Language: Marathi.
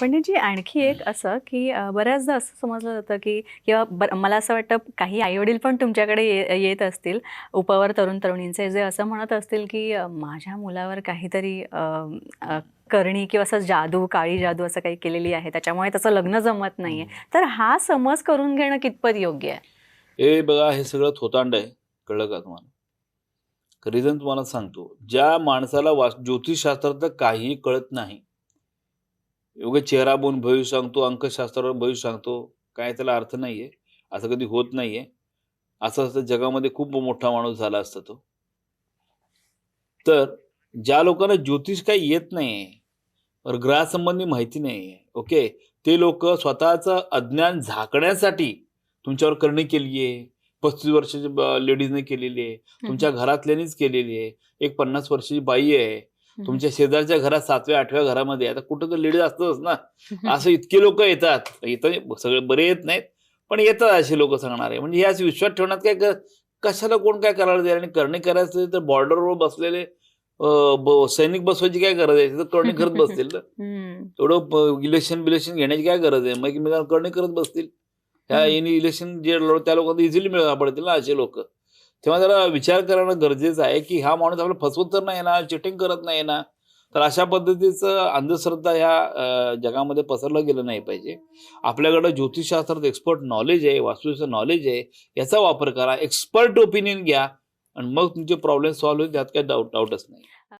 पंडितजी आणखी एक असं की बऱ्याचदा असं समजलं जातं की किंवा मला असं वाटतं काही आईवडील पण तुमच्याकडे ये येत असतील. उपवर तरुण तरुणींचे जे असं म्हणत असतील की माझ्या मुलावर काहीतरी करणी किंवा असं जादू काळी जादू असं काही केलेली आहे. त्याच्यामुळे त्याचं लग्न जमत नाहीये. तर हा समज करून घेणं कितपत योग्य आहे? हे बघा हे सगळं थोतांड आहे. कळलं का तुम्हाला? रिझन तुम्हाला सांगतो ज्या माणसाला वास ज्योतिषशास्त्रात काहीही कळत नाही एवढे चेहरा बघून भविष्य सांगतो अंकशास्त्रावर भविष्य सांगतो काय त्याला अर्थ नाहीये असं कधी होत नाहीये. असं असतं जगामध्ये खूप मोठा माणूस झाला असता तो. तर ज्या लोकांना ज्योतिष काही येत नाही ग्रहासंबंधी माहिती नाही ओके? ते लोक स्वतःचं अज्ञान झाकण्यासाठी तुमच्यावर करणी केली आहे पस्तीस वर्षाच्या लेडीजने केलेली आहे तुमच्या घरातल्यानीच केलेली आहे एक पन्नास वर्षाची बाई आहे. तुमच्या शेजारच्या घरात सातव्या आठव्या घरामध्ये आता कुठं तर लेडीज असतच ना. असं इतके लोक येतात. इथं सगळे बरे येत नाहीत पण येतात असे लोक सांगणारे. म्हणजे याच विश्वास ठेवण्यात काय कशाला कोण काय करायला जाईल आणि करणे करायचं तर बॉर्डरवर बसलेले सैनिक बसवायची काय गरज आहे? तिथं करणे करत बसतील ना. एवढं इलेक्शन बिलेक्शन घेण्याची काय गरज आहे? मग करणे करत बसतील. ह्या इलेक्शन जे त्या लोकांना इझिली मिळायला पडतील ना असे लोक. तेव्हा जरा विचार करणं गरजेचं आहे की हा माणूस आपल्याला फसवत तर नाही ना चिटिंग करत नाही ना तर अशा पद्धतीचं अंधश्रद्धा ह्या जगामध्ये पसरलं गेलं नाही पाहिजे. आपल्याकडं ज्योतिषशास्त्रात एक्सपर्ट नॉलेज आहे वास्तुचं नॉलेज आहे याचा वापर करा. एक्सपर्ट ओपिनियन घ्या. आणि मग तुमचे प्रॉब्लेम सॉल्व्ह होईल त्यात काही डाऊट डाऊटच नाही.